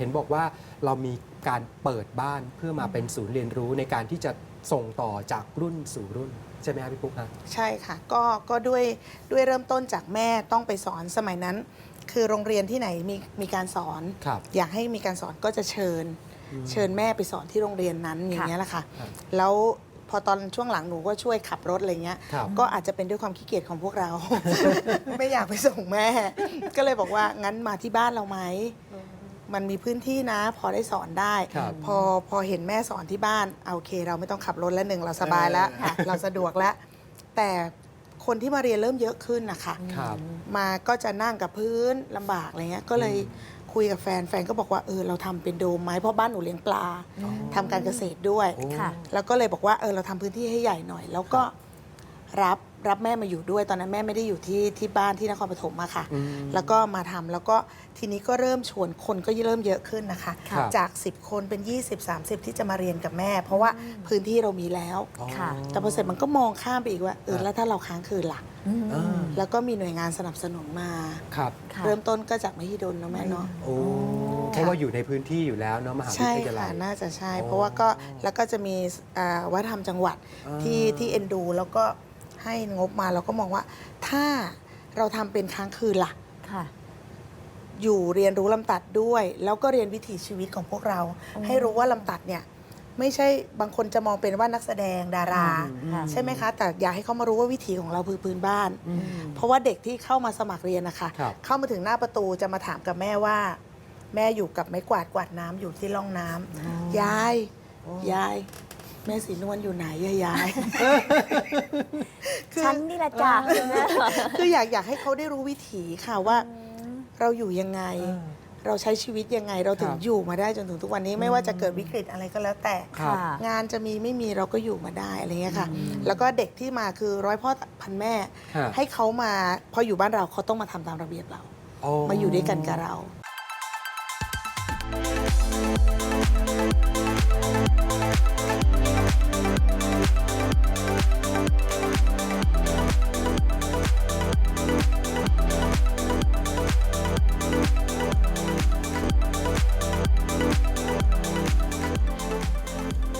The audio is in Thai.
เห็นบอกว่าเรามีการเปิดบ้านเพื่อมาเป็นศูนย์เรียนรู้ในการที่จะส่งต่อจากรุ่นสู่รุ่น ใช่ไหมครับพี่ปุ๊กฮะใช่ค่ะ ก็ก็ด้วยด้วยเริ่มต้นจากแม่ต้องไปสอนสมัยนั้น คือโรงเรียนที่ไหนมีมีการสอน ครับ อยากให้มีการสอนก็จะเชิญ อืม เชิญแม่ไปสอนที่โรงเรียนนั้นอย่างเงี้ยแหละค่ะ ครับ แล้วพอตอนช่วงหลังหนูก็ช่วยขับรถอะไรเงี้ย ครับ ก็อาจจะเป็นด้วยความขี้เกียจของพวกเรา ไม่อยากไปส่งแม่ ก็เลยบอกว่างั้นมาที่บ้านเราไหม มันมีพื้นที่นะ พอได้สอนได้ ครับพอพอเห็นแม่สอนที่บ้านเอาโอเค เราไม่ต้องขับรถแล้วหนึ่งเราสบายแล้วเอออะเราสะดวกแล้ว แต่คนที่มาเรียนเริ่มเยอะขึ้นนะคะ ครับ มาก็จะนั่งกับพื้นลำบากอะไรเงี้ย ก็เลยคุยกับแฟน แฟนก็บอกว่าเออเราทำเป็นโดมไหมเพราะบ้านหนูเลี้ยงปลาทำการเกษตรด้วย โอ้ ค่ะ แล้วก็เลยบอกว่าเออเราทำพื้นที่ให้ใหญ่หน่อย แล้วก็รับ รับแม่มาอยู่ด้วยตอนนั้นแม่ไม่ได้อยู่ที่ที่บ้านที่นครปฐมอะค่ะอืมแล้วก็มาทำแล้วก็ทีนี้ก็เริ่มชวนคนก็เริ่มเยอะขึ้นนะคะ ครับจาก 10 คนเป็น 20 30 ที่จะมาเรียนกับแม่ เพราะว่าพื้นที่เรามีแล้วอ๋อค่ะ แต่พอเสร็จมันก็มองข้ามไปอีกว่าเออแล้วถ้าเราค้างคืนล่ะ อืมอ่า แล้วก็มีหน่วยงานสนับสนุนมา ครับ ค่ะ เริ่มต้นก็จากมหิดลเนาะแม่เนาะ โอ้เพราะว่าอยู่ในพื้นที่อยู่แล้วเนาะมหาวิใช่ทยาลัค่ะย น่าจะใช่อ๋อเพราะว่าก็แล้วก็จะมีอ่าวัฒนธรรมจังหวัดอ่าที่ที่เอ็นดู แล้วก็ ให้งบมาเราก็มองว่า ถ้าเราทำเป็นค้างคืนล่ะ ค่ะ อยู่เรียนรู้ลำตัดด้วย แล้วก็เรียนวิถีชีวิตของพวกเราให้รู้ว่าลำตัดเนี่ย ไม่ใช่บางคนจะมองเป็นว่านักแสดงดารา ค่ะ ใช่ไหมคะ แต่อยากให้เขามารู้ว่าวิถีของเราคือพื้นบ้าน อืม เพราะว่าเด็กที่เข้ามาสมัครเรียนนะคะ ครับ เข้ามาถึงหน้าประตูจะมาถามกับแม่ว่า แม่อยู่กับไม้กวาดกวาดน้ำอยู่ที่ร่องน้ำยาย ยาย แม่สีนวลอยู่ไหนยายายฉันนี่ละจ้ะคืออยากอยากให้เขาได้รู้วิถีค่ะว่า เราอยู่ยังไง เราใช้ชีวิตยังไง เราถึงอยู่มาได้จนถึงทุกวันนี้ไม่ว่าจะเกิดวิกฤตอะไรก็แล้วแต่งานจะมีไม่มีเราก็อยู่มาได้อะไรเงี้ยค่ะ แล้วก็เด็กที่มาคือร้อยพ่อพันแม่ ให้เขามาพออยู่บ้านเราเขาต้องมาทำตามระเบียบเรา มาอยู่ด้วยกันกับเรา